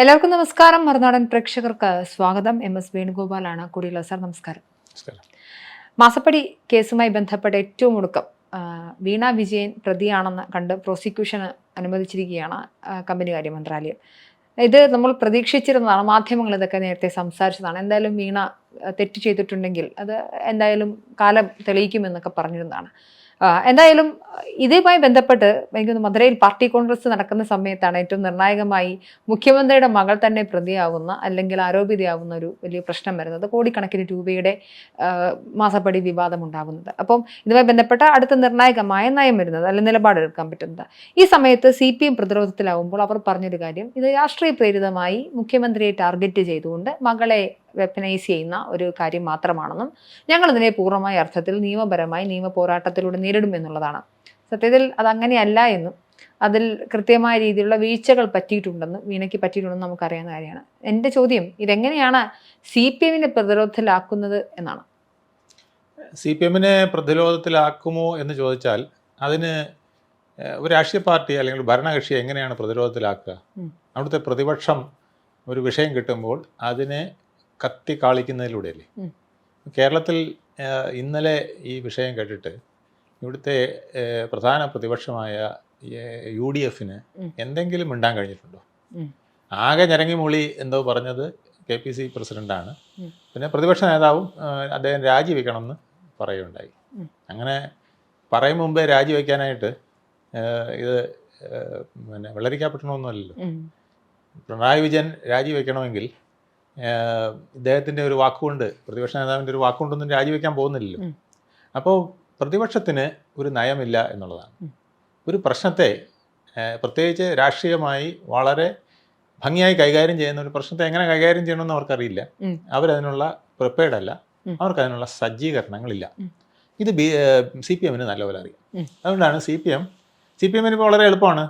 എല്ലാവർക്കും നമസ്കാരം. മറുനാടൻ പ്രേക്ഷകർക്ക് സ്വാഗതം. എം എസ് വേണുഗോപാലാണ് കൂടിയുള്ള സാർ നമസ്കാരം. മാസപ്പടി കേസുമായി ബന്ധപ്പെട്ട ഏറ്റവും ഒടുക്കം വീണ വിജയൻ പ്രതിയാണെന്ന് കണ്ട് പ്രോസിക്യൂഷന് അനുവദിച്ചിരിക്കുകയാണ് കമ്പനികാര്യ കമ്പനി കാര്യ മന്ത്രാലയം. ഇത് നമ്മൾ പ്രതീക്ഷിച്ചിരുന്നതാണ്. മാധ്യമങ്ങൾ ഇതൊക്കെ നേരത്തെ സംസാരിച്ചതാണ്. എന്തായാലും വീണ തെറ്റ് ചെയ്തിട്ടുണ്ടെങ്കിൽ അത് എന്തായാലും കാലം തെളിയിക്കുമെന്നൊക്കെ പറഞ്ഞിരുന്നതാണ്. എന്തായാലും ഇതുമായി ബന്ധപ്പെട്ട് എനിക്ക് മധുരയിൽ പാർട്ടി കോൺഗ്രസ് നടക്കുന്ന സമയത്താണ് ഏറ്റവും നിർണായകമായി മുഖ്യമന്ത്രിയുടെ മകൾ തന്നെ പ്രതിയാവുന്ന അല്ലെങ്കിൽ ആരോപിതയാവുന്ന ഒരു വലിയ പ്രശ്നം വരുന്നത് കോടിക്കണക്കിന് രൂപയുടെ മാസപ്പടി വിവാദം ഉണ്ടാകുന്നത്. അപ്പം ഇതുമായി ബന്ധപ്പെട്ട അടുത്ത നിർണായകമായ നയം വരുന്നത് അല്ലെങ്കിൽ നിലപാടെടുക്കാൻ പറ്റുന്നത്. ഈ സമയത്ത് സി പി എം പ്രതിരോധത്തിലാവുമ്പോൾ അവർ പറഞ്ഞൊരു കാര്യം ഇത് രാഷ്ട്രീയ പ്രേരിതമായി മുഖ്യമന്ത്രിയെ ടാർഗറ്റ് ചെയ്തുകൊണ്ട് മകളെ വെപ്പനൈസ് ചെയ്യുന്ന ഒരു കാര്യം മാത്രമാണെന്നും ഞങ്ങൾ ഇതിനെ പൂർണമായ അർത്ഥത്തിൽ നിയമപരമായി നിയമ പോരാട്ടത്തിലൂടെ നേരിടും എന്നുള്ളതാണ്. സത്യത്തിൽ അതങ്ങനെയല്ല എന്നും അതിൽ കൃത്യമായ രീതിയിലുള്ള വീഴ്ചകൾ പറ്റിയിട്ടുണ്ടെന്ന് വീണയ്ക്ക് പറ്റിയിട്ടുണ്ടെന്ന് നമുക്കറിയാവുന്ന കാര്യമാണ്. എന്റെ ചോദ്യം ഇതെങ്ങനെയാണ് സി പി എമ്മിനെ പ്രതിരോധത്തിലാക്കുന്നത് എന്നാണ്? സി പി എമ്മിനെ പ്രതിരോധത്തിലാക്കുമോ എന്ന് ചോദിച്ചാൽ അതിന് ഒരു രാഷ്ട്രീയ പാർട്ടി അല്ലെങ്കിൽ ഭരണകക്ഷി എങ്ങനെയാണ് പ്രതിരോധത്തിലാക്കുക. അവിടുത്തെ പ്രതിപക്ഷം ഒരു വിഷയം കിട്ടുമ്പോൾ അതിനെ കത്തി കാളിക്കുന്നതിലൂടെയല്ലേ. കേരളത്തിൽ ഇന്നലെ ഈ വിഷയം കേട്ടിട്ട് ഇവിടുത്തെ പ്രധാന പ്രതിപക്ഷമായ യു ഡി എഫിന് എന്തെങ്കിലും മിണ്ടാൻ കഴിഞ്ഞിട്ടുണ്ടോ. ആകെ ഞരങ്ങി മൂളി എന്തോ പറഞ്ഞത് കെ പി സി പ്രസിഡന്റാണ് പിന്നെ പ്രതിപക്ഷ നേതാവും അദ്ദേഹം രാജിവെക്കണമെന്ന് പറയുകയുണ്ടായി. അങ്ങനെ പറയും മുമ്പേ രാജിവെക്കാനായിട്ട് ഇത് പിന്നെ വെള്ളരിക്കപ്പെട്ടണമെന്നല്ലോ ഉം. പിണറായി വിജയൻ രാജിവെക്കണമെങ്കിൽ ഇദ്ദേഹത്തിന്റെ ഒരു വാക്കുകൊണ്ട് പ്രതിപക്ഷ നേതാവിന്റെ ഒരു വാക്കുകൊണ്ടൊന്നും രാജിവെക്കാൻ പോകുന്നില്ലല്ലോ. അപ്പോൾ പ്രതിപക്ഷത്തിന് ഒരു നയമില്ല എന്നുള്ളതാണ്. ഒരു പ്രശ്നത്തെ പ്രത്യേകിച്ച് രാഷ്ട്രീയമായി വളരെ ഭംഗിയായി കൈകാര്യം ചെയ്യുന്ന ഒരു പ്രശ്നത്തെ എങ്ങനെ കൈകാര്യം ചെയ്യണമെന്ന് അവർക്കറിയില്ല. അവരതിനുള്ള പ്രിപ്പയർഡ് അല്ല. അവർക്കതിനുള്ള സജ്ജീകരണങ്ങളില്ല. ഇത് ബി സി പി എമ്മിന് നല്ലപോലെ അറിയാം. അതുകൊണ്ടാണ് C P M C P എമ്മിന് ഇപ്പോൾ വളരെ എളുപ്പമാണ്.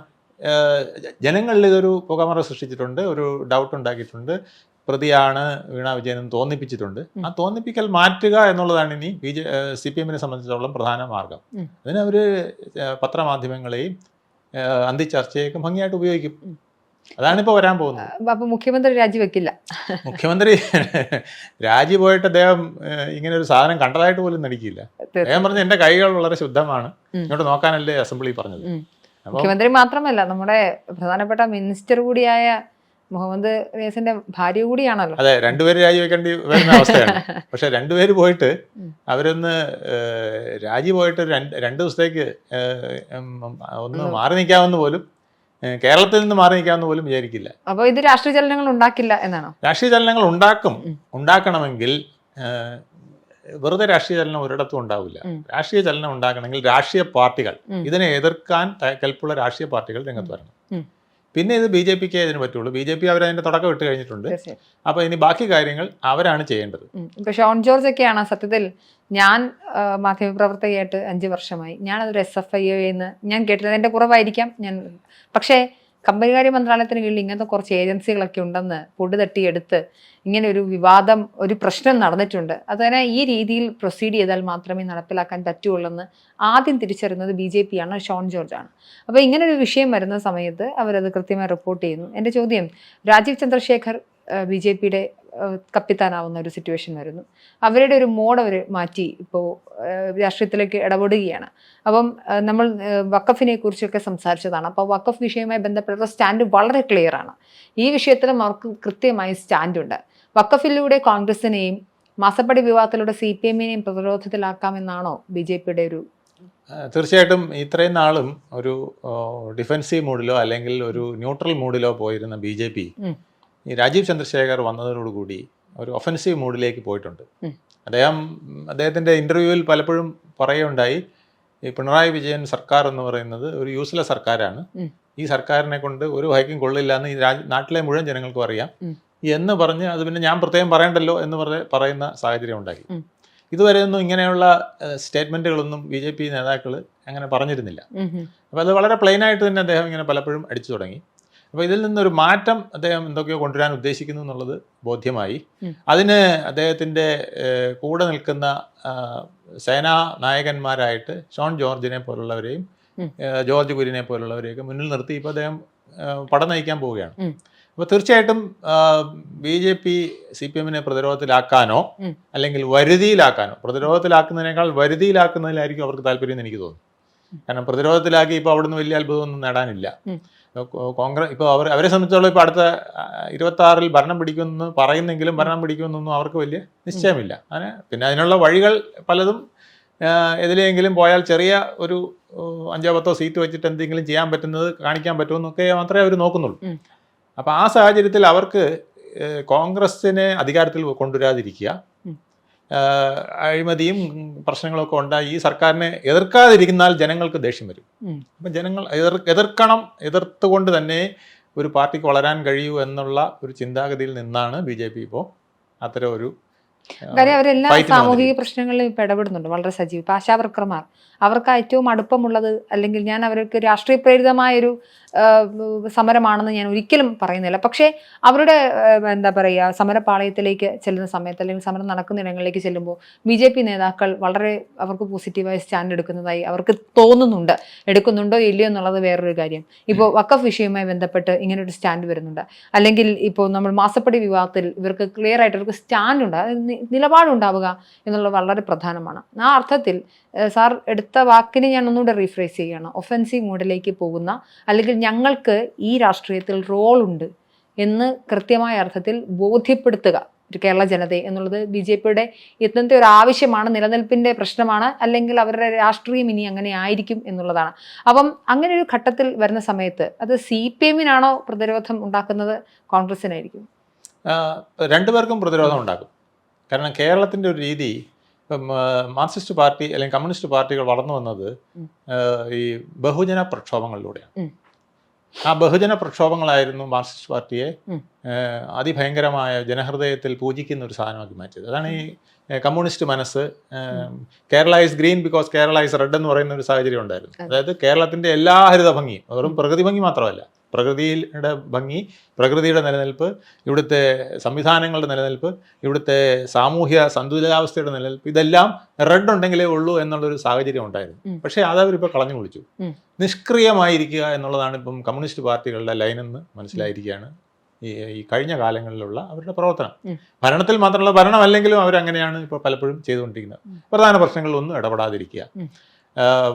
ജനങ്ങളിൽ ഇതൊരു പുകമറ സൃഷ്ടിച്ചിട്ടുണ്ട് ഒരു ഡൗട്ട് ഉണ്ടാക്കിയിട്ടുണ്ട്. പ്രതിയാണ് വീണ വിജയൻ എന്ന് തോന്നിപ്പിച്ചിട്ടുണ്ട്. ആ തോന്നിപ്പിക്കൽ മാറ്റുക എന്നുള്ളതാണ് ഇനി ബി ജെ സി പി എമ്മിനെ സംബന്ധിച്ചിടത്തോളം പ്രധാന മാർഗം. അതിന് അവർ പത്രമാധ്യമങ്ങളെയും അന്തിച്ചർച്ചയൊക്കെ ഭംഗിയായിട്ട് ഉപയോഗിക്കും. അതാണ് ഇപ്പോൾ വരാൻ പോകുന്നത്. അപ്പൊ മുഖ്യമന്ത്രി രാജിവെക്കില്ല. മുഖ്യമന്ത്രി രാജി പോയിട്ട് അദ്ദേഹം ഇങ്ങനെ ഒരു സാധനം കണ്ടതായിട്ട് പോലും നടിക്കില്ല. അദ്ദേഹം പറഞ്ഞ എന്റെ കൈകൾ വളരെ ശുദ്ധമാണ്. ഇങ്ങോട്ട് നോക്കാനല്ലേ അസംബ്ലി പറഞ്ഞത്. മുഖ്യമന്ത്രി മാത്രമല്ല നമ്മുടെ പ്രധാനപ്പെട്ട മിനിസ്റ്റർ കൂടിയായ മുഹമ്മദ് റിയാസിന്റെ ഭാര്യ കൂടിയാണല്ലോ. അതെ രണ്ടുപേര് രാജിവെക്കേണ്ടി വരുന്ന അവസ്ഥയാണ്. പക്ഷെ രണ്ടുപേര് പോയിട്ട്. അവരൊന്ന് രാജി പോയിട്ട് രണ്ട് രണ്ട് ദിവസത്തേക്ക് ഒന്ന് മാറി നിൽക്കാമെന്ന് പോലും കേരളത്തിൽ നിന്ന് മാറി നിൽക്കാമെന്ന് പോലും വിചാരിക്കില്ല. അപ്പൊ ഇത് രാഷ്ട്രീയ ചലനങ്ങൾ ഉണ്ടാക്കില്ല എന്നാണോ? രാഷ്ട്രീയ ചലനങ്ങൾ ഉണ്ടാക്കും. ഉണ്ടാക്കണമെങ്കിൽ വെറുതെ രാഷ്ട്രീയ ചലനം ഒരിടത്തും ഉണ്ടാവില്ല. രാഷ്ട്രീയ ചലനം ഉണ്ടാക്കണമെങ്കിൽ രാഷ്ട്രീയ പാർട്ടികൾ ഇതിനെ എതിർക്കാൻ കൽപ്പുള്ള രാഷ്ട്രീയ പാർട്ടികൾ രംഗത്ത് വരണം. പിന്നെ ഇത് ബി ജെ പിക്ക് ഇതിന് പറ്റുള്ളൂ. ബി ജെ പി അവരതിന്റെ തുടക്കം ഇട്ട് കഴിഞ്ഞിട്ടുണ്ട്. അപ്പൊ ഇനി ബാക്കി കാര്യങ്ങൾ അവരാണ് ചെയ്യേണ്ടത്. ഇപ്പൊ ഷോൺ ജോർജ് ഒക്കെയാണ് സത്യത്തിൽ ഞാൻ മാധ്യമപ്രവർത്തകയായിട്ട് അഞ്ച് വർഷമായി. ഞാനതൊരു എസ് എഫ് ഐ എന്ന് ഞാൻ കേട്ടിരുന്നത്. കുറവായിരിക്കാം. ഞാൻ പക്ഷേ കമ്പനികാര്യ മന്ത്രാലയത്തിന് കീഴിൽ ഇങ്ങനത്തെ കുറച്ച് ഏജൻസികളൊക്കെ ഉണ്ടെന്ന് പൊടി എടുത്ത് ഇങ്ങനെ ഒരു വിവാദം ഒരു പ്രശ്നം നടന്നിട്ടുണ്ട്. അതിനെ ഈ രീതിയിൽ പ്രൊസീഡ് ചെയ്താൽ മാത്രമേ നടപ്പിലാക്കാൻ പറ്റുള്ളൂ ആദ്യം തിരിച്ചറിയുന്നത് ബി ജെ പി ആണ് ഷോൺ ജോർജ് ആണ് അപ്പോൾ ഇങ്ങനെ ഒരു വിഷയം വരുന്ന സമയത്ത് അവരത് കൃത്യമായി റിപ്പോർട്ട് ചെയ്യുന്നു. എന്റെ ചോദ്യം രാജീവ് ചന്ദ്രശേഖർ ബി ജെ പിയുടെ കപ്പിത്താനാവുന്ന ഒരു സിറ്റുവേഷൻ വരുന്നു. അവരുടെ ഒരു മോഡ് അവർ മാറ്റി ഇപ്പോൾ രാഷ്ട്രീയത്തിലേക്ക് ഇടപെടുകയാണ്. അപ്പം നമ്മൾ വക്കഫിനെ കുറിച്ചൊക്കെ സംസാരിച്ചതാണ്. അപ്പോൾ വക്കഫ് വിഷയവുമായി ബന്ധപ്പെട്ട സ്റ്റാൻഡ് വളരെ ക്ലിയർ ആണ്. ഈ വിഷയത്തിലും അവർക്ക് കൃത്യമായ സ്റ്റാൻഡുണ്ട്. വക്കഫിലൂടെ കോൺഗ്രസിനെയും മാസപ്പടി വിവാദത്തിലൂടെ സി പി എമ്മിനെയും പ്രതിരോധത്തിലാക്കാമെന്നാണോ ബി ജെ പിയുടെ ഒരു തീർച്ചയായിട്ടും ഇത്രയും നാളും ഒരു ഡിഫൻസീവ് മൂഡിലോ അല്ലെങ്കിൽ ഒരു ന്യൂട്രൽ മൂഡിലോ പോയിരുന്ന ബി ജെ പി. ഈ രാജീവ് ചന്ദ്രശേഖർ വന്നതോടുകൂടി ഒരു ഒഫൻസീവ് മൂഡിലേക്ക് പോയിട്ടുണ്ട്. അദ്ദേഹം അദ്ദേഹത്തിന്റെ ഇന്റർവ്യൂവിൽ ഇന്റർവ്യൂവിൽ പലപ്പോഴും പറയുകയുണ്ടായി ഈ പിണറായി വിജയൻ സർക്കാർ എന്ന് പറയുന്നത് ഒരു യൂസ്ലെസ് സർക്കാരാണ്. ഈ സർക്കാരിനെ കൊണ്ട് ഒരു ഹൈക്കും കൊള്ളില്ല എന്ന് ഈ രാജ്യ നാട്ടിലെ മുഴുവൻ ജനങ്ങൾക്കും അറിയാം. എന്ന് പറഞ്ഞ് അത് പിന്നെ ഞാൻ പ്രത്യേകം പറയണ്ടല്ലോ എന്ന് പറഞ്ഞ് പറയുന്ന സാഹചര്യം ഉണ്ടായി. ഇതുവരെ ഒന്നും ഇങ്ങനെയുള്ള സ്റ്റേറ്റ്മെന്റുകളൊന്നും ബി ജെ പി നേതാക്കൾ അങ്ങനെ പറഞ്ഞിരുന്നില്ല. അപ്പോൾ അത് വളരെ പ്ലെയിൻ ആയിട്ട് തന്നെ അദ്ദേഹം ഇങ്ങനെ പലപ്പോഴും അടിച്ചു തുടങ്ങി. അപ്പോൾ ഇതിൽ നിന്നൊരു മാറ്റം അദ്ദേഹം എന്തൊക്കെയോ കൊണ്ടുവരാൻ ഉദ്ദേശിക്കുന്നു എന്നുള്ളത് ബോധ്യമായി. അതിന് അദ്ദേഹത്തിന്റെ കൂടെ നിൽക്കുന്ന സേനാ നായകന്മാരായിട്ട് ഷോൺ ജോർജിനെ പോലുള്ളവരെയും ജോർജ് കുര്യനെ പോലുള്ളവരെയൊക്കെ മുന്നിൽ നിർത്തി ഇപ്പോൾ അദ്ദേഹം പടം നയിക്കാൻ പോവുകയാണ്. അപ്പോൾ തീർച്ചയായിട്ടും B J P C P എമ്മിനെ പ്രതിരോധത്തിലാക്കാനോ അല്ലെങ്കിൽ വരുതിയിലാക്കാനോ പ്രതിരോധത്തിലാക്കുന്നതിനേക്കാൾ വരുതിയിലാക്കുന്നതിലായിരിക്കും അവർക്ക് താല്പര്യം എന്ന് എനിക്ക് തോന്നുന്നു. കാരണം പ്രതിരോധത്തിലാക്കി ഇപ്പോൾ അവിടുന്ന് വലിയ അത്ഭുതമൊന്നും നേടാനില്ല. കോൺഗ്രസ് ഇപ്പോൾ അവർ അവരെ സംബന്ധിച്ചോളം ഇപ്പോൾ അടുത്ത ഇരുപത്തി ആറിൽ ഭരണം പിടിക്കുമെന്ന് പറയുന്നെങ്കിലും ഭരണം പിടിക്കുമെന്നൊന്നും അവർക്ക് വലിയ നിശ്ചയമില്ല. അങ്ങനെ പിന്നെ അതിനുള്ള വഴികൾ പലതും എതിലെങ്കിലും പോയാൽ ചെറിയ ഒരു അഞ്ചോ പത്തോ സീറ്റ് വെച്ചിട്ട് എന്തെങ്കിലും ചെയ്യാൻ പറ്റുന്നത് കാണിക്കാൻ പറ്റുമെന്നൊക്കെ മാത്രമേ അവർ നോക്കുന്നുള്ളൂ. അപ്പോൾ ആ സാഹചര്യത്തിൽ അവർക്ക് കോൺഗ്രസ്സിനെ അധികാരത്തിൽ കൊണ്ടുവരാതിരിക്കുക അഴിമതിയും പ്രശ്നങ്ങളൊക്കെ ഉണ്ടായി. ഈ സർക്കാരിനെ എതിർക്കാതിരിക്കുന്നാൽ ജനങ്ങൾക്ക് ദേഷ്യം വരും. അപ്പം ജനങ്ങൾ എതിർ എതിർക്കണം എതിർത്തുകൊണ്ട് തന്നെ ഒരു പാർട്ടിക്ക് വളരാൻ കഴിയൂ എന്നുള്ള ഒരു ചിന്താഗതിയിൽ നിന്നാണ് ബി ജെ പി ഇപ്പോൾ അത്തരം ഒരു കാര്യം അവരെല്ലാ സാമൂഹിക. പ്രശ്നങ്ങളിലും ഇപ്പൊ ഇടപെടുന്നുണ്ട്. വളരെ സജീവം. ഇപ്പൊ ആശാവർക്കർമാർ അവർക്ക് ഏറ്റവും അടുപ്പമുള്ളത് അല്ലെങ്കിൽ ഞാൻ അവർക്ക് രാഷ്ട്രീയ പ്രേരിതമായൊരു ആ, സമരമാണെന്ന് ഞാൻ ഒരിക്കലും പറയുന്നില്ല. പക്ഷേ അവരുടെ എന്താ പറയുക സമരപാളയത്തിലേക്ക് ചെല്ലുന്ന സമയത്ത് അല്ലെങ്കിൽ സമരം നടക്കുന്ന ഇടങ്ങളിലേക്ക് ചെല്ലുമ്പോൾ ബി ജെ പി നേതാക്കൾ വളരെ അവർക്ക് പോസിറ്റീവായ സ്റ്റാൻഡ് എടുക്കുന്നതായി അവർക്ക് തോന്നുന്നുണ്ട്. എടുക്കുന്നുണ്ടോ ഇല്ലയോ എന്നുള്ളത് വേറൊരു കാര്യം. ഇപ്പോൾ വക്കഫ് വിഷയവുമായി ബന്ധപ്പെട്ട് ഇങ്ങനെ ഒരു സ്റ്റാൻഡ് വരുന്നുണ്ട്. അല്ലെങ്കിൽ ഇപ്പോൾ നമ്മൾ മാസപ്പടി വിവാഹത്തിൽ ഇവർക്ക് ക്ലിയർ ആയിട്ട് ഇവർക്ക് സ്റ്റാൻഡ് ഉണ്ട്. അതായത് നിലപാടുണ്ടാവുക എന്നുള്ളത് വളരെ പ്രധാനമാണ്. ആ അർത്ഥത്തിൽ സാർ എടുത്ത വാക്കിനെ ഞാൻ ഒന്നുകൂടെ റീഫ്രേസ് ചെയ്യുകയാണ് ഒഫൻസീവ് മോഡിലേക്ക് പോകുന്ന അല്ലെങ്കിൽ ഞങ്ങൾക്ക് ഈ രാഷ്ട്രീയത്തിൽ റോളുണ്ട് എന്ന് കൃത്യമായ അർത്ഥത്തിൽ ബോധ്യപ്പെടുത്തുക ഒരു കേരള ജനതയെ എന്നുള്ളത് ബി ജെ പിയുടെ ഇന്നത്തെ ഒരു ആവശ്യമാണ് നിലനിൽപ്പിന്റെ പ്രശ്നമാണ് അല്ലെങ്കിൽ അവരുടെ രാഷ്ട്രീയം ഇനി അങ്ങനെ ആയിരിക്കും എന്നുള്ളതാണ്. അപ്പം അങ്ങനെ ഒരു ഘട്ടത്തിൽ വരുന്ന സമയത്ത് അത് സി പി എമ്മിനാണോ പ്രതിരോധം ഉണ്ടാക്കുന്നത്? കോൺഗ്രസിനായിരിക്കും രണ്ടുപേർക്കും പ്രതിരോധം ഉണ്ടാക്കും കാരണം കേരളത്തിന്റെ ഒരു രീതി മാർക്സിസ്റ്റ് പാർട്ടി അല്ലെങ്കിൽ കമ്മ്യൂണിസ്റ്റ് പാർട്ടികൾ വളർന്നു വന്നത് ഈ ബഹുജന പ്രക്ഷോഭങ്ങളിലൂടെയാണ്. ആ ബഹുജന പ്രക്ഷോഭങ്ങളായിരുന്നു മാർക്സിസ്റ്റ് പാർട്ടിയെ അതിഭയങ്കരമായ ജനഹൃദയത്തിൽ പൂജിക്കുന്ന ഒരു സാധനമാക്കി മാറ്റിയത്. അതാണ് ഈ കമ്മ്യൂണിസ്റ്റ് മനസ്സ് Kerala is green because Kerala is red എന്ന് പറയുന്ന ഒരു സാഹചര്യം ഉണ്ടായിരുന്നു. അതായത് കേരളത്തിന്റെ എല്ലാ ഹരിത ഭംഗിയും വെറും പ്രകൃതി ഭംഗി മാത്രമല്ല പ്രകൃതിയുടെ ഭംഗി പ്രകൃതിയുടെ നിലനിൽപ്പ് ഇവിടുത്തെ സംവിധാനങ്ങളുടെ നിലനിൽപ്പ് ഇവിടുത്തെ സാമൂഹ്യ സന്തുലിതാവസ്ഥയുടെ നിലനിൽപ്പ് ഇതെല്ലാം റെഡ് ഉണ്ടെങ്കിലേ ഉള്ളൂ എന്നുള്ളൊരു സാഹചര്യം ഉണ്ടായിരുന്നു. പക്ഷേ അതവരിപ്പോൾ കളഞ്ഞു കുളിച്ചു. നിഷ്ക്രിയമായിരിക്കുക എന്നുള്ളതാണ് ഇപ്പം കമ്മ്യൂണിസ്റ്റ് പാർട്ടികളുടെ ലൈനെന്ന് മനസ്സിലായിരിക്കുകയാണ് ഈ ഈ കഴിഞ്ഞ കാലങ്ങളിലുള്ള അവരുടെ പ്രവർത്തനം. ഭരണത്തിൽ മാത്രമല്ല ഭരണമല്ലെങ്കിലും അവരങ്ങനെയാണ് ഇപ്പോൾ പലപ്പോഴും ചെയ്തുകൊണ്ടിരിക്കുന്നത്. പ്രധാന പ്രശ്നങ്ങളിലൊന്നും ഇടപെടാതിരിക്കുക.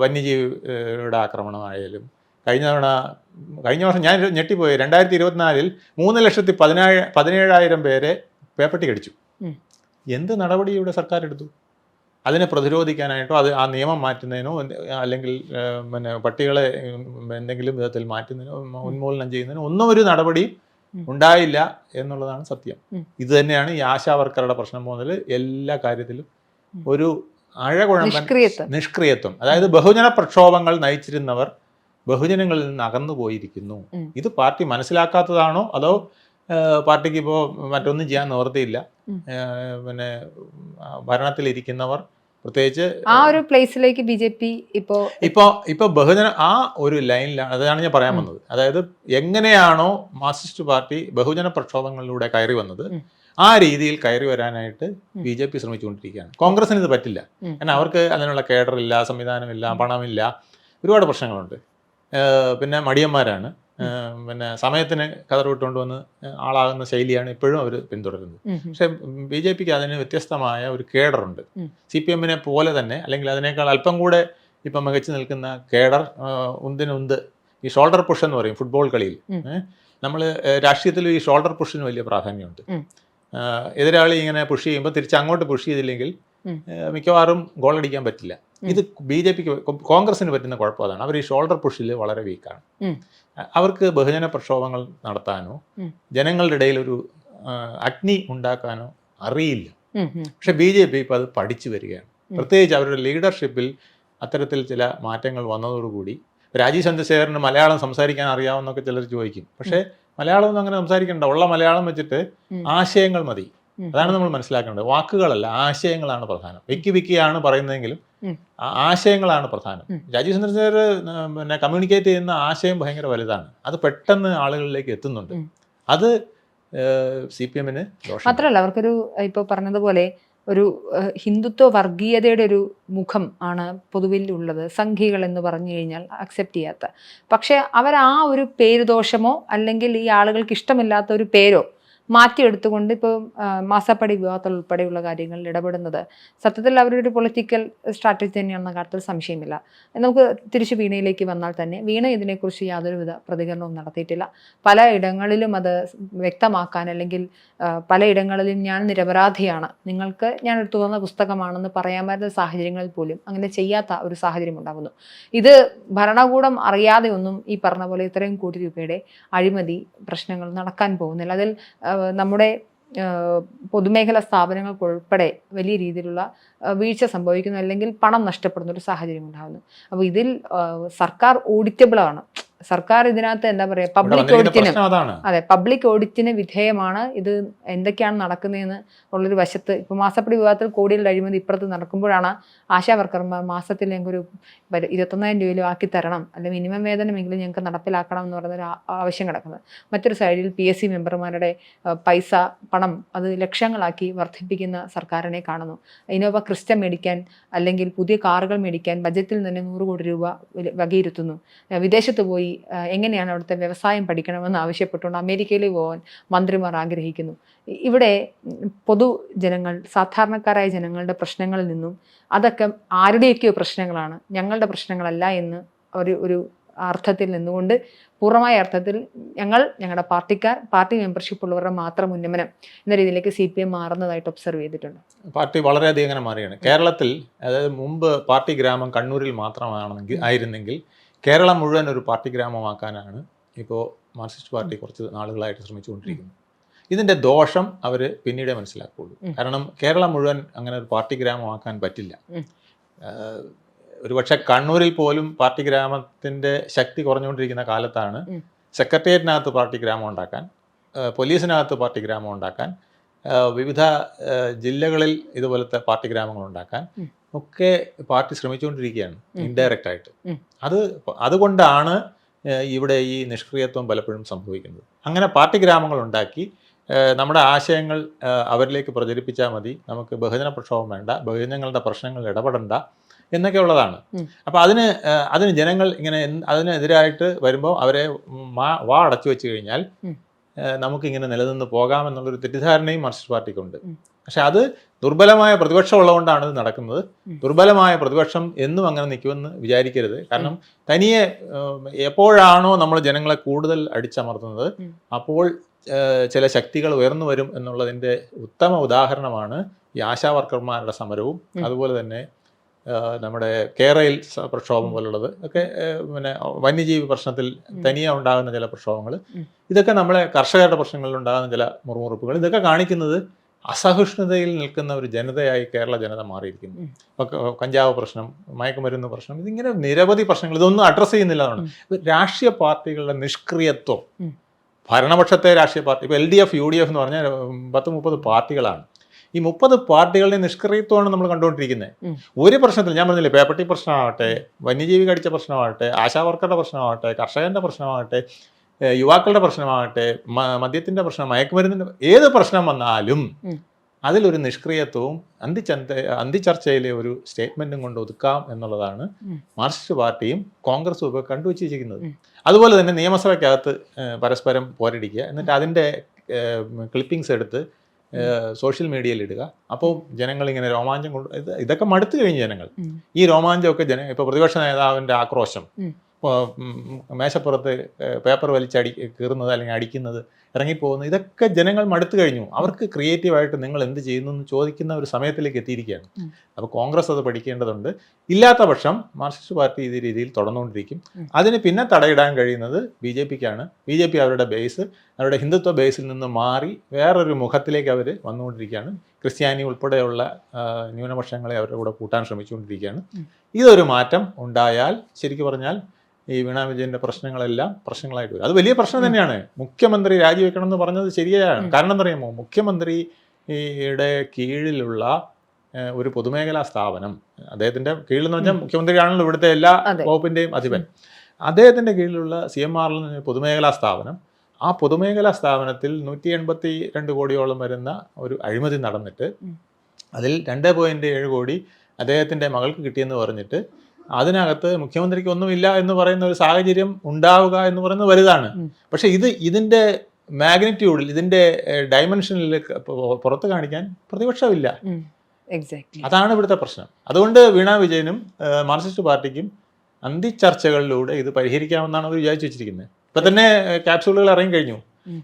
വന്യജീവിയുടെ ആക്രമണമായാലും കഴിഞ്ഞ തവണ കഴിഞ്ഞ വർഷം ഞാൻ ഞെട്ടിപ്പോയി. രണ്ടായിരത്തി ഇരുപത്തിനാലിൽ മൂന്ന് ലക്ഷത്തി പതിനേഴ് പതിനേഴായിരം പേരെ പേപ്പട്ടി കടിച്ചു എന്ത് നടപടി ഇവിടെ സർക്കാർ എടുത്തു? അതിനെ പ്രതിരോധിക്കാനായിട്ടോ അത് ആ നിയമം മാറ്റുന്നതിനോ അല്ലെങ്കിൽ പിന്നെ പട്ടികളെ എന്തെങ്കിലും വിധത്തിൽ മാറ്റുന്നതിനോ ഉന്മൂലനം ചെയ്യുന്നതിനോ ഒന്നും ഒരു നടപടി ഉണ്ടായില്ല എന്നുള്ളതാണ് സത്യം. ഇത് തന്നെയാണ് ഈ ആശാവർക്കറുടെ പ്രശ്നം മുതൽ എല്ലാ കാര്യത്തിലും ഒരു അഴകുഴമ്പൻ നിഷ്ക്രിയത്വം. അതായത് ബഹുജന പ്രക്ഷോഭങ്ങൾ നയിച്ചിരുന്നവർ ബഹുജനങ്ങളിൽ നിന്ന് അകന്നു പോയിരിക്കുന്നു. ഇത് പാർട്ടി മനസ്സിലാക്കാത്തതാണോ? അതോ പാർട്ടിക്ക് ഇപ്പോൾ മറ്റൊന്നും ചെയ്യാൻ നിവൃത്തിയില്ല പിന്നെ ഭരണത്തിലിരിക്കുന്നവർ പ്രത്യേകിച്ച് ആ ഒരു പ്ലേസിലേക്ക് ബി ജെ പി ഇപ്പോ ഇപ്പോൾ ഇപ്പോൾ ബഹുജന ആ ഒരു ലൈനിലാണ് അതാണ് ഞാൻ പറയാൻ വന്നത്. അതായത് എങ്ങനെയാണോ മാർക്സിസ്റ്റ് പാർട്ടി ബഹുജന പ്രക്ഷോഭങ്ങളിലൂടെ കയറി വന്നത് ആ രീതിയിൽ കയറി വരാനായിട്ട്. ബി ജെ പി ശ്രമിച്ചുകൊണ്ടിരിക്കുകയാണ്. കോൺഗ്രസിന് ഇത് പറ്റില്ല. കാരണം അവർക്ക് അതിനുള്ള കേഡറില്ല സംവിധാനമില്ല പണമില്ല. ഒരുപാട് പ്രശ്നങ്ങളുണ്ട്. പിന്നെ മടിയന്മാരാണ് പിന്നെ സമയത്തിന് കതർ വിട്ടുകൊണ്ട് വന്ന് ആളാകുന്ന ശൈലിയാണ് ഇപ്പോഴും അവർ പിന്തുടരുന്നത്. പക്ഷേ ബി ജെ പിക്ക് അതിന് വ്യത്യസ്തമായ ഒരു കേഡറുണ്ട്. സി പി എമ്മിനെ പോലെ തന്നെ അല്ലെങ്കിൽ അതിനേക്കാൾ അല്പം കൂടെ ഇപ്പം മികച്ചു നിൽക്കുന്ന കേഡർ ഉന്തിനുന്ത് ഈ ഷോൾഡർ പുഷ് എന്ന് പറയും ഫുട്ബോൾ കളിയിൽ. നമ്മൾ രാഷ്ട്രീയത്തിൽ ഈ ഷോൾഡർ പുഷിന് വലിയ പ്രാധാന്യമുണ്ട്. എതിരാളി ഇങ്ങനെ പുഷ് ചെയ്യുമ്പോൾ തിരിച്ച് അങ്ങോട്ട് പുഷ് ചെയ്തില്ലെങ്കിൽ മിക്കവാറും ഗോൾ അടിക്കാൻ പറ്റില്ല. ഇത് ബി ജെ പിക്ക് കോൺഗ്രസിന് പറ്റുന്ന കുഴപ്പം അതാണ് അവർ ഈ ഷോൾഡർ പുഷിൽ വളരെ വീക്കാണ് അവർക്ക് ബഹുജന പ്രക്ഷോഭങ്ങൾ നടത്താനോ ജനങ്ങളുടെ ഇടയിൽ ഒരു അഗ്നി ഉണ്ടാക്കാനോ അറിയില്ല. പക്ഷെ ബി ജെ പി ഇപ്പോൾ അത് പഠിച്ചു വരികയാണ്. പ്രത്യേകിച്ച് അവരുടെ ലീഡർഷിപ്പിൽ അത്തരത്തിൽ ചില മാറ്റങ്ങൾ വന്നതോടുകൂടി രാജീവ് ചന്ദ്രശേഖരന് മലയാളം സംസാരിക്കാൻ അറിയാവുന്നൊക്കെ ചിലർ ചോദിക്കും. പക്ഷേ മലയാളം ഒന്നും അങ്ങനെ സംസാരിക്കണ്ട. ഉള്ള മലയാളം വെച്ചിട്ട് ആശയങ്ങൾ മതി. അതാണ് നമ്മൾ മനസ്സിലാക്കേണ്ടത്. വാക്കുകളല്ല ആശയങ്ങളാണ് പ്രധാനം. വിക്കി വിക്കിയാണ് പറയുന്നതെങ്കിലും ആശയങ്ങളാണ് പ്രധാനം. രാജീവ് ചന്ദ്രശേഖർ പിന്നെ കമ്മ്യൂണിക്കേറ്റ് ചെയ്യുന്ന ആശയം ഭയങ്കര വലുതാണ്. അത് പെട്ടെന്ന് ആളുകളിലേക്ക് എത്തുന്നുണ്ട്. അത് സി പി എമ്മിന് മാത്രല്ല മാത്രമല്ല അവർക്കൊരു ഇപ്പോൾ പറഞ്ഞതുപോലെ ഒരു ഹിന്ദുത്വ വർഗീയതയുടെ ഒരു മുഖം ആണ് പൊതുവിൽ ഉള്ളത്. സംഘികൾ എന്ന് പറഞ്ഞു കഴിഞ്ഞാൽ അക്സെപ്റ്റ് ചെയ്യാത്ത. പക്ഷേ അവർ ആ ഒരു പേരുദോഷമോ അല്ലെങ്കിൽ ഈ ആളുകൾക്ക് ഇഷ്ടമില്ലാത്ത ഒരു പേരോ മാറ്റിയെടുത്തുകൊണ്ട് ഇപ്പോൾ മാസപ്പടി വിവാഹത്തിൽ ഉൾപ്പെടെയുള്ള കാര്യങ്ങളിൽ ഇടപെടുന്നത്. സത്യത്തിൽ അവരുടെ ഒരു പൊളിറ്റിക്കൽ സ്ട്രാറ്റജി തന്നെയാണെന്ന കാര്യത്തിൽ സംശയമില്ല. നമുക്ക് തിരിച്ചു വീണയിലേക്ക് വന്നാൽ തന്നെ വീണ ഇതിനെക്കുറിച്ച് യാതൊരുവിധ പ്രതികരണവും നടത്തിയിട്ടില്ല. പല ഇടങ്ങളിലും അത് വ്യക്തമാക്കാൻ അല്ലെങ്കിൽ പലയിടങ്ങളിലും ഞാൻ നിരപരാധിയാണ്. നിങ്ങൾക്ക് ഞാൻ ഒരു തുറന്ന പുസ്തകമാണെന്ന് പറയാൻ പറ്റുന്ന സാഹചര്യങ്ങളിൽ പോലും അങ്ങനെ ചെയ്യാത്ത ഒരു സാഹചര്യം ഉണ്ടാകുന്നു. ഇത് ഭരണകൂടം അറിയാതെ ഒന്നും ഈ പറഞ്ഞ പോലെ ഇത്രയും കോടി രൂപയുടെ അഴിമതി പ്രശ്നങ്ങൾ നടക്കാൻ പോകുന്നില്ല. അതിൽ നമ്മുടെ പൊതുമേഖല സ്ഥാപനങ്ങൾക്കുൾപ്പെടെ വലിയ രീതിയിലുള്ള വീഴ്ച സംഭവിക്കുന്നു അല്ലെങ്കിൽ പണം നഷ്ടപ്പെടുന്ന ഒരു സാഹചര്യം ഉണ്ടാകുന്നു അപ്പോൾ ഇതിൽ സർക്കാർ ഓഡിറ്റബിൾ ആണ്. സർക്കാർ ഇതിനകത്ത് എന്താ പറയുക പബ്ലിക് ഓഡിറ്റിന് അതെ പബ്ലിക് ഓഡിറ്റിന് വിധേയമാണ് ഇത് എന്തൊക്കെയാണ് നടക്കുന്നതെന്ന് ഉള്ളൊരു വശത്ത് ഇപ്പോൾ മാസപ്പടി വിഭാഗത്തിൽ കോടികളുടെ അഴിമതി ഇപ്പുറത്ത് നടക്കുമ്പോഴാണ് ആശാ വർക്കർമാർ മാസത്തിൽ ഞങ്ങൾക്കൊരു ഇരുപത്തൊന്നായിരം രൂപയിലും ആക്കി തരണം. അല്ലെങ്കിൽ മിനിമം വേതനമെങ്കിലും ഞങ്ങൾക്ക് നടപ്പിലാക്കണം എന്ന് പറയുന്ന ഒരു ആവശ്യം കിടക്കുന്നത്. മറ്റൊരു സൈഡിൽ പി എസ് സി മെമ്പർമാരുടെ പൈസ പണം അത് ലക്ഷങ്ങളാക്കി വർദ്ധിപ്പിക്കുന്ന സർക്കാരിനെ കാണുന്നു. ഇനോവ ക്രിസ്റ്റ മേടിക്കാൻ അല്ലെങ്കിൽ പുതിയ കാറുകൾ മേടിക്കാൻ ബജറ്റിൽ തന്നെ നൂറ് കോടി രൂപ വകയിരുത്തുന്നു. വിദേശത്ത് പോയി എങ്ങനെയാണ് അവിടുത്തെ വ്യവസായം പഠിക്കണമെന്ന് ആവശ്യപ്പെട്ടുകൊണ്ട് അമേരിക്കയിൽ പോകാൻ മന്ത്രിമാർ ആഗ്രഹിക്കുന്നു. ഇവിടെ പൊതുജനങ്ങൾ സാധാരണക്കാരായ ജനങ്ങളുടെ പ്രശ്നങ്ങളിൽ നിന്നും അതൊക്കെ ആരുടെയൊക്കെയോ പ്രശ്നങ്ങളാണ് ഞങ്ങളുടെ പ്രശ്നങ്ങളല്ല എന്ന് ഒരു ഒരു അർത്ഥത്തിൽ നിന്നുകൊണ്ട് പൂർണമായ അർത്ഥത്തിൽ ഞങ്ങൾ ഞങ്ങളുടെ പാർട്ടിക്കാർ പാർട്ടി മെമ്പർഷിപ്പ് ഉള്ളവരുടെ മാത്രം ഉന്നമനം എന്ന രീതിയിലേക്ക് സി പി എം മാറുന്നതായിട്ട് ഒബ്സർവ് ചെയ്തിട്ടുണ്ട്. പാർട്ടി വളരെയധികം അങ്ങനെ മാറിയാണ്. കേരളത്തിൽ അതായത് മുമ്പ് പാർട്ടി ഗ്രാമം കണ്ണൂരിൽ മാത്രമാണെങ്കിൽ ആയിരുന്നെങ്കിൽ കേരളം മുഴുവൻ ഒരു പാർട്ടി ഗ്രാമമാക്കാനാണ് ഇപ്പോൾ മാർക്സിസ്റ്റ് പാർട്ടി കുറച്ച് നാളുകളായിട്ട് ശ്രമിച്ചുകൊണ്ടിരിക്കുന്നു ഇതിന്റെ ദോഷം അവർ പിന്നീടേ മനസ്സിലാക്കുള്ളൂ കാരണം കേരളം മുഴുവൻ അങ്ങനെ ഒരു പാർട്ടി ഗ്രാമമാക്കാൻ പറ്റില്ല. ഒരുപക്ഷെ കണ്ണൂരിൽ പോലും പാർട്ടി ഗ്രാമത്തിന്റെ ശക്തി കുറഞ്ഞുകൊണ്ടിരിക്കുന്ന കാലത്താണ്. സെക്രട്ടേറിയറ്റിനകത്ത് പാർട്ടി ഗ്രാമം ഉണ്ടാക്കാൻ പോലീസിനകത്ത് പാർട്ടി ഗ്രാമം ഉണ്ടാക്കാൻ വിവിധ ജില്ലകളിൽ ഇതുപോലത്തെ പാർട്ടി ഗ്രാമങ്ങൾ ഉണ്ടാക്കാൻ. ഒക്കെ പാർട്ടി ശ്രമിച്ചുകൊണ്ടിരിക്കുകയാണ് ഇൻഡയറക്റ്റ് ആയിട്ട്. അത് അതുകൊണ്ടാണ് ഇവിടെ ഈ നിഷ്ക്രിയത്വം പലപ്പോഴും സംഭവിക്കുന്നത്. അങ്ങനെ പാർട്ടി ഗ്രാമങ്ങൾ ഉണ്ടാക്കി നമ്മുടെ ആശയങ്ങൾ അവരിലേക്ക് പ്രചരിപ്പിച്ചാൽ മതി. നമുക്ക് ബഹുജന പ്രക്ഷോഭം വേണ്ട ബഹുജനങ്ങളുടെ പ്രശ്നങ്ങൾ ഇടപെടണ്ട എന്നൊക്കെ ഉള്ളതാണ്. അപ്പോൾ അതിന് അതിന് ജനങ്ങൾ ഇങ്ങനെ അതിനെതിരായിട്ട് വരുമ്പോൾ അവരെ മാ- വാ അടച്ചു വെച്ച് കഴിഞ്ഞാൽ നമുക്കിങ്ങനെ നിലനിന്ന് പോകാമെന്നുള്ളൊരു തെറ്റിദ്ധാരണയും മാർക്സിസ്റ്റ് പാർട്ടിക്കുണ്ട്. പക്ഷെ അത് ദുർബലമായ പ്രതിപക്ഷം ഉള്ളതുകൊണ്ടാണ് ഇത് നടക്കുന്നത്. ദുർബലമായ പ്രതിപക്ഷം എന്നും അങ്ങനെ നിൽക്കുമെന്ന് വിചാരിക്കരുത്. കാരണം തനിയെ എപ്പോഴാണോ നമ്മൾ ജനങ്ങളെ കൂടുതൽ അടിച്ചമർത്തുന്നത്. അപ്പോൾ ചില ശക്തികൾ ഉയർന്നു വരും എന്നുള്ളതിന്റെ ഉത്തമ ഉദാഹരണമാണ് ഈ ആശാ വർക്കർമാരുടെ സമരവും അതുപോലെ തന്നെ നമ്മുടെ കേരയിൽ സ- പ്രക്ഷോഭം പോലുള്ളത് ഒക്കെ പിന്നെ വന്യജീവി പ്രശ്നത്തിൽ തനിയെ ഉണ്ടാകുന്ന ചില പ്രക്ഷോഭങ്ങൾ. ഇതൊക്കെ നമ്മളെ കർഷകരുടെ പ്രശ്നങ്ങളിൽ ഉണ്ടാകുന്ന ചില മുറുമുറുപ്പുകൾ. ഇതൊക്കെ കാണിക്കുന്നത് അസഹിഷ്ണുതയിൽ നിൽക്കുന്ന ഒരു ജനതയായി കേരള ജനത മാറിയിരിക്കുന്നു. ഇപ്പൊ കഞ്ചാവ് പ്രശ്നം മയക്കുമരുന്ന് പ്രശ്നം ഇതിങ്ങനെ നിരവധി പ്രശ്നങ്ങൾ ഇതൊന്നും അഡ്രസ്സ് ചെയ്യുന്നില്ല എന്നാണ്. രാഷ്ട്രീയ പാർട്ടികളുടെ നിഷ്ക്രിയത്വം. ഭരണപക്ഷത്തെ രാഷ്ട്രീയ പാർട്ടി ഇപ്പൊ L D F U D F എന്ന് പറഞ്ഞാൽ പത്ത് മുപ്പത് പാർട്ടികളാണ്. ഈ മുപ്പത് പാർട്ടികളുടെ നിഷ്ക്രിയത്വമാണ് നമ്മൾ കണ്ടുകൊണ്ടിരിക്കുന്നത്. ഒരു പ്രശ്നത്തിൽ ഞാൻ പറഞ്ഞില്ലേ പേപ്പട്ടി പ്രശ്നമാവട്ടെ വന്യജീവി കടിച്ച പ്രശ്നമാവട്ടെ ആശാവർക്കറുടെ പ്രശ്നമാവട്ടെ കർഷകന്റെ പ്രശ്നമാവട്ടെ ഏഹ് യുവാക്കളുടെ പ്രശ്നമാകട്ടെ മദ്യത്തിന്റെ പ്രശ്നം മയക്കുമരുന്നിന്റെ ഏത് പ്രശ്നം വന്നാലും. അതിലൊരു നിഷ്ക്രിയത്വവും അന്തിചന്ത അന്തിചർച്ചയിലെ ഒരു സ്റ്റേറ്റ്മെന്റും കൊണ്ട് ഒതുക്കാം എന്നുള്ളതാണ്. മാർക്സിസ്റ്റ് പാർട്ടിയും കോൺഗ്രസും ഒക്കെ കണ്ടുവച്ചിരിക്കുന്നത്. അതുപോലെ തന്നെ നിയമസഭയ്ക്കകത്ത് പരസ്പരം പോരടിക്കുക എന്നിട്ട് അതിന്റെ ക്ലിപ്പിംഗ്സ് എടുത്ത് സോഷ്യൽ മീഡിയയിൽ ഇടുക. അപ്പോൾ ജനങ്ങൾ ഇങ്ങനെ രോമാഞ്ചം കൊണ്ട് ഇതൊക്കെ മടുത്തു കഴിഞ്ഞു ജനങ്ങൾ. ഈ രോമാഞ്ചമൊക്കെ ജന ഇപ്പോൾ പ്രതിപക്ഷ നേതാവിന്റെ ആക്രോശം. മേശപ്പുറത്ത് പേപ്പർ വലിച്ചടി കീറുന്നത് അല്ലെങ്കിൽ അടിക്കുന്നത് ഇറങ്ങിപ്പോകുന്നത് ഇതൊക്കെ ജനങ്ങൾ മടുത്തു കഴിഞ്ഞു. അവർക്ക് ക്രിയേറ്റീവായിട്ട് നിങ്ങൾ എന്ത് ചെയ്യുന്നു എന്ന് ചോദിക്കുന്ന ഒരു സമയത്തിലേക്ക് എത്തിയിരിക്കുകയാണ്. അപ്പോൾ കോൺഗ്രസ് അത് പഠിക്കേണ്ടതുണ്ട്. ഇല്ലാത്ത പക്ഷം മാർക്സിസ്റ്റ് പാർട്ടി ഇതേ രീതിയിൽ തുടർന്നുകൊണ്ടിരിക്കും. അതിന് പിന്നെ തടയിടാൻ കഴിയുന്നത് ബി ജെ പിക്കാണ്. ബി ജെ പി അവരുടെ ബേസ് അവരുടെ ഹിന്ദുത്വ ബേസിൽ നിന്ന് മാറി വേറൊരു മുഖത്തിലേക്ക് അവർ വന്നുകൊണ്ടിരിക്കുകയാണ്. ക്രിസ്ത്യാനി ഉൾപ്പെടെയുള്ള ന്യൂനപക്ഷങ്ങളെ അവരുടെ കൂടെ കൂട്ടാൻ ശ്രമിച്ചുകൊണ്ടിരിക്കുകയാണ്. ഇതൊരു മാറ്റം ഉണ്ടായാൽ ശരിക്കും പറഞ്ഞാൽ ഈ വീണ വിജയന്റെ പ്രശ്നങ്ങളെല്ലാം പ്രശ്നങ്ങളായിട്ട് വരും. അത് വലിയ പ്രശ്നം തന്നെയാണ്. മുഖ്യമന്ത്രി രാജിവെക്കണം എന്ന് പറഞ്ഞത് ശരിയാണ്. കാരണം എന്താ മുഖ്യമന്ത്രി മുഖ്യമന്ത്രിയുടെ കീഴിലുള്ള ഒരു പൊതുമേഖലാ സ്ഥാപനം അദ്ദേഹത്തിന്റെ കീഴിൽ എന്ന് പറഞ്ഞാൽ. മുഖ്യമന്ത്രിയാണല്ലോ ഇവിടുത്തെ എല്ലാ. വകുപ്പിന്റെയും അധിപൻ. അദ്ദേഹത്തിന്റെ കീഴിലുള്ള സി എം ആറിൽ പൊതുമേഖലാ സ്ഥാപനം ആ പൊതുമേഖലാ സ്ഥാപനത്തിൽ നൂറ്റി എൺപത്തി രണ്ട് കോടിയോളം വരുന്ന ഒരു അഴിമതി നടന്നിട്ട് അതിൽ രണ്ട് പോയിന്റ് ഏഴ് കോടി അദ്ദേഹത്തിന്റെ മകൾക്ക് കിട്ടിയെന്ന് പറഞ്ഞിട്ട് അതിനകത്ത് മുഖ്യമന്ത്രിക്ക് ഒന്നുമില്ല എന്ന് പറയുന്ന ഒരു സാഹചര്യം ഉണ്ടാവുക എന്ന് പറയുന്നത് വലുതാണ്. പക്ഷേ ഇത് ഇതിന്റെ മാഗ്നിറ്റ്യൂഡിൽ ഇതിന്റെ ഡയമെൻഷനിൽ പുറത്ത് കാണിക്കാൻ പ്രതിപക്ഷമില്ല. അതാണ് ഇവിടുത്തെ പ്രശ്നം. അതുകൊണ്ട് വീണ വിജയനും മാർക്സിസ്റ്റ് പാർട്ടിക്കും അന്തിച്ചർച്ചകളിലൂടെ ഇത് പരിഹരിക്കാമെന്നാണ് അവർ വിചാരിച്ചു വെച്ചിരിക്കുന്നത്. ഇപ്പൊ തന്നെ ക്യാപ്സ്യൂളുകൾ ഇറങ്ങി കഴിഞ്ഞു.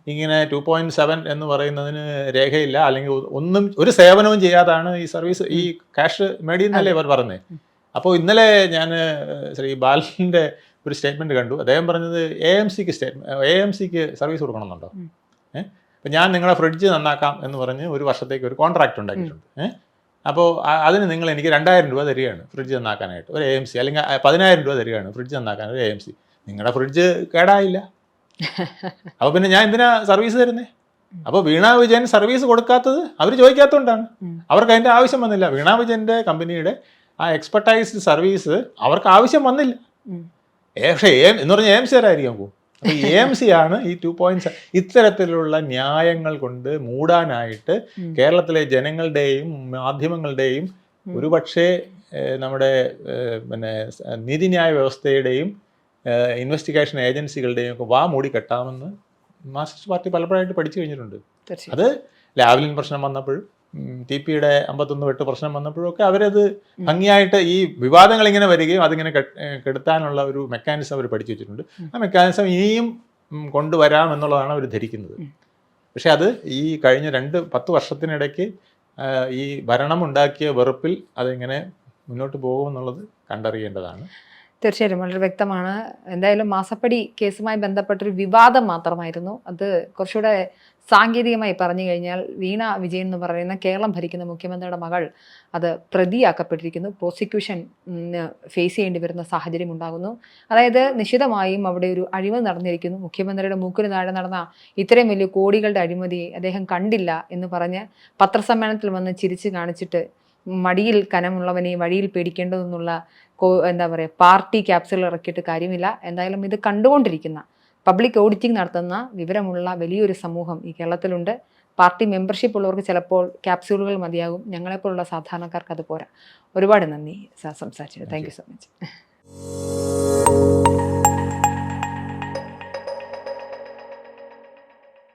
ഇങ്ങനെ ടു പോയിന്റ് സെവൻ എന്ന് പറയുന്നതിന് രേഖയില്ല. അല്ലെങ്കിൽ ഒന്നും ഒരു സേവനവും ചെയ്യാതാണ് ഈ സർവീസ് ഈ ക്യാഷ് മേടിയെന്നല്ലേ ഇവർ പറഞ്ഞത് അപ്പോൾ ഇന്നലെ ഞാൻ ശ്രീ ബാലന്റെ ഒരു സ്റ്റേറ്റ്മെന്റ് കണ്ടു. അദ്ദേഹം പറഞ്ഞത് എ എം സിക്ക് സ്റ്റേറ്റ് എ എം സിക്ക് സർവീസ് കൊടുക്കണമെന്നുണ്ടോ. ഏഹ് അപ്പം ഞാൻ നിങ്ങളെ ഫ്രിഡ്ജ് നന്നാക്കാം എന്ന് പറഞ്ഞ് ഒരു വർഷത്തേക്ക് ഒരു കോൺട്രാക്ട് ഉണ്ടാക്കിയിട്ടുണ്ട്. ഏഹ് അപ്പോൾ അതിന് നിങ്ങൾ എനിക്ക് രണ്ടായിരം രൂപ തരികയാണ് ഫ്രിഡ്ജ് നന്നാക്കാനായിട്ട്. ഒരു എ എം സി അല്ലെങ്കിൽ പതിനായിരം രൂപ തരികയാണ് ഫ്രിഡ്ജ് നന്നാക്കാൻ ഒരു എ എം സി. നിങ്ങളുടെ ഫ്രിഡ്ജ് കേടായില്ല. അപ്പോൾ പിന്നെ ഞാൻ എന്തിനാ സർവീസ് തരുന്നേ? അപ്പോൾ വീണ വിജയൻ സർവീസ് കൊടുക്കാത്തത് അവർ ചോദിക്കാത്തതുകൊണ്ടാണ്. അവർക്ക് അതിന്റെ ആവശ്യം വന്നില്ല. വീണ വിജയന്റെ കമ്പനിയുടെ ആ എക്സ്പെർട്ടൈസ്ഡ് സർവീസ് അവർക്ക് ആവശ്യം വന്നില്ല. പക്ഷേ എം എന്ന് പറഞ്ഞാൽ എം സി ആരായിരിക്കും പോകും അപ്പോൾ എ എം സി ആണ് ഈ ടു പോയിന്റ് ഇത്തരത്തിലുള്ള ന്യായങ്ങൾ കൊണ്ട് മൂടാനായിട്ട് കേരളത്തിലെ ജനങ്ങളുടെയും മാധ്യമങ്ങളുടെയും. ഒരുപക്ഷെ നമ്മുടെ പിന്നെ നീതിന്യായ വ്യവസ്ഥയുടെയും ഇൻവെസ്റ്റിഗേഷൻ ഏജൻസികളുടെയും ഒക്കെ വാ മൂടി കെട്ടാമെന്ന് മാർക്സിസ്റ്റ് പാർട്ടി പലപ്പോഴായിട്ട് പഠിച്ചു കഴിഞ്ഞിട്ടുണ്ട്. അത് ലാവലിൻ പ്രശ്നം വന്നപ്പോഴും ടി പിയുടെ അമ്പത്തൊന്ന് വെട്ട് പ്രശ്നം വന്നപ്പോഴൊക്കെ അവരത് ഭംഗിയായിട്ട് ഈ വിവാദങ്ങൾ ഇങ്ങനെ വരികയും അതിങ്ങനെ കെടുത്താനുള്ള ഒരു മെക്കാനിസം അവർ പഠിച്ചു വെച്ചിട്ടുണ്ട്. ആ മെക്കാനിസം ഇനിയും കൊണ്ടുവരാം എന്നുള്ളതാണ് അവർ ധരിക്കുന്നത്. പക്ഷെ അത് ഈ കഴിഞ്ഞ രണ്ട് പത്ത് വർഷത്തിനിടയ്ക്ക് ഈ ഭരണം ഉണ്ടാക്കിയ വെറുപ്പിൽ അതിങ്ങനെ മുന്നോട്ട് പോകുമെന്നുള്ളത് കണ്ടറിയേണ്ടതാണ്. തീർച്ചയായും വളരെ വ്യക്തമാണ്. എന്തായാലും മാസപ്പടി കേസുമായി ബന്ധപ്പെട്ടൊരു വിവാദം മാത്രമായിരുന്നു. അത് കുറച്ചുകൂടെ സാങ്കേതികമായി പറഞ്ഞു കഴിഞ്ഞാൽ വീണ വിജയൻ എന്ന് പറയുന്ന കേരളം ഭരിക്കുന്ന മുഖ്യമന്ത്രിയുടെ മകൾ അത് പ്രതിയാക്കപ്പെട്ടിരിക്കുന്നു. പ്രോസിക്യൂഷൻ ഫേസ് ചെയ്യേണ്ടി വരുന്ന സാഹചര്യം ഉണ്ടാകുന്നു. അതായത് നിശിതമായും അവിടെ ഒരു അഴിമതി നടന്നിരിക്കുന്നു. മുഖ്യമന്ത്രിയുടെ മൂക്കിന് താഴെ നടന്ന ഇത്രയും വലിയ കോടികളുടെ അഴിമതി അദ്ദേഹം കണ്ടില്ല എന്ന് പറഞ്ഞ് പത്രസമ്മേളനത്തിൽ വന്ന് ചിരിച്ച് കാണിച്ചിട്ട് മടിയിൽ കനമുള്ളവനെ വഴിയിൽ പേടിക്കേണ്ടതെന്നുള്ള എന്താ പറയുക പാർട്ടി ക്യാപ്സുകൾ ഇറക്കിയിട്ട് കാര്യമില്ല. എന്തായാലും ഇത് കണ്ടുകൊണ്ടിരിക്കുന്ന പബ്ലിക് ഓഡിറ്റിംഗ് നടത്തുന്ന വിവരമുള്ള വലിയൊരു സമൂഹം ഈ കേരളത്തിലുണ്ട്. പാർട്ടി മെമ്പർഷിപ്പ് ഉള്ളവർക്ക് ചിലപ്പോൾ ക്യാപ്സ്യൂളുകൾ മതിയാകും. ഞങ്ങളെപ്പോലുള്ള സാധാരണക്കാർക്ക് അത് പോരാ. ഒരുപാട് നന്ദി സാർ സംസാരിച്ചത് താങ്ക് യു സോ മച്ച്